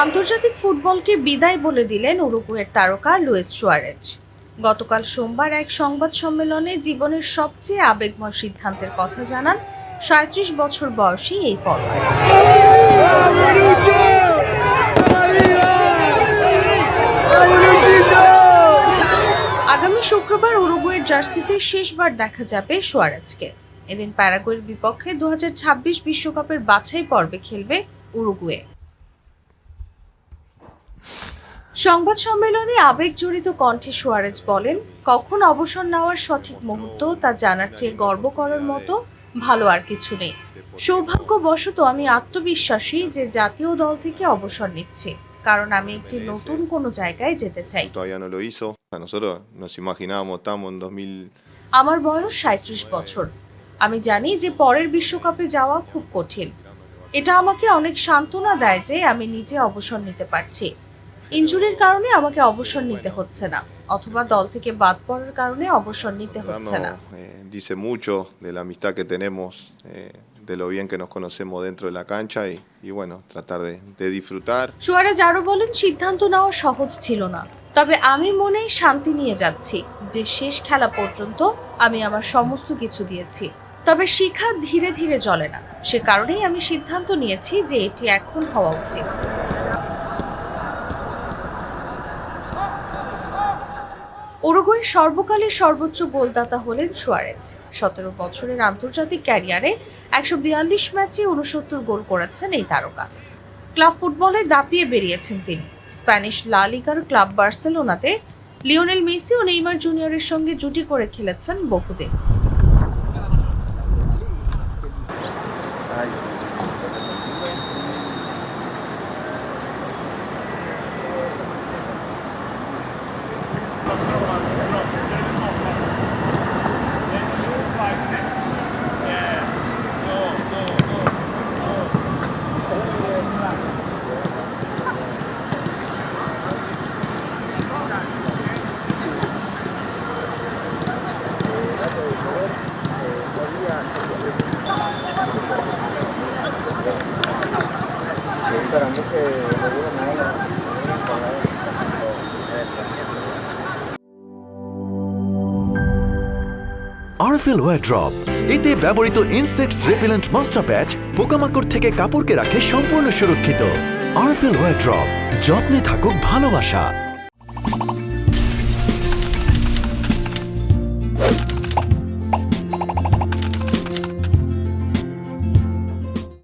আন্তর্জাতিক ফুটবলকে বিদায় বলে দিলেন উরুগুয়ের তারকা লুইস সুয়ারেজ। গতকাল সোমবার এক সংবাদ সম্মেলনে জীবনের সবচেয়ে আবেগময় সিদ্ধান্তের কথা জানান সাঁত্রিশ বছর বয়সী এই ফলোয়ার আগামী শুক্রবার উরুগুয়ের জার্সিতে শেষবার দেখা যাবে সুয়ারেজকে। এদিন প্যারাগুয়ের বিপক্ষে দু বিশ্বকাপের বাছাই পর্বে খেলবে উরুগুয়ে। সংবাদ সম্মেলনে আবেগ জড়িত কণ্ঠে সুয়ারেজ বলেন কখন অবসর নেওয়ার সঠিক মুহূর্ত তা জানার চেয়ে গর্ব করার মতো ভালো আর কিছু নেই। সৌভাগ্যবশত আমি আত্মবিশ্বাসী যে জাতীয় দল থেকে অবসর নিচ্ছে কারণ আমি একটি নতুন কোনো জায়গায় যেতে চাই। Todavía no lo hizo. A nosotros nos imaginábamos, estamos en 2000, আমার বয়স সাঁত্রিশ বছর। আমি জানি যে পরের বিশ্বকাপে যাওয়া খুব কঠিন। এটা আমাকে অনেক সান্ত্বনা দেয় যে আমি নিজে অবসর নিতে পারছি। ইনজুরির কারণে আমাকে অবসর নিতে হচ্ছে না অথবা দল থেকে বাদ পড়ার কারণে অবসর নিতে হচ্ছে না। eh, dice mucho de la amistad que tenemos, eh, de lo bien que nos conocemos dentro de la cancha y, y bueno, tratar de, de disfrutar. Suarez আরও বলেন সিদ্ধান্ত নেওয়া সহজ ছিল না। তবে আমি মনে শান্তি নিয়ে যাচ্ছি যে শেষ খেলা পর্যন্ত আমি আমার সমস্ত কিছু দিয়েছি। তবে শিখা ধীরে ধীরে চলে না। সে কারণেই আমি সিদ্ধান্ত নিয়েছি যে এটি এখন হওয়া উচিত। উরুগুয়ের সর্বকালের সর্বোচ্চ গোলদাতা হলেন সুয়ারেজ। সতেরো বছরের আন্তর্জাতিক ক্যারিয়ারে একশো বিয়াল্লিশ ম্যাচে উনসত্তর গোল করেছেন এই তারকা। ক্লাব ফুটবলে দাপিয়ে বেরিয়েছেন তিনি। স্প্যানিশ লা লিগার ক্লাব বার্সেলোনাতে লিওনেল মেসি ও নেইমার জুনিয়রের সঙ্গে জুটি করে খেলেছেন বহুদিন। আরফেল ওয়ার ড্রপ এতে ব্যবহৃত ইনসেক্টস রেপিলেন্ট মাস্টার প্যাচ পোকামাকড় থেকে কাপড়কে রাখে সম্পূর্ণ সুরক্ষিত। আরফেল ওয়ার ড্রপ যত্নে থাকুক ভালোবাসা।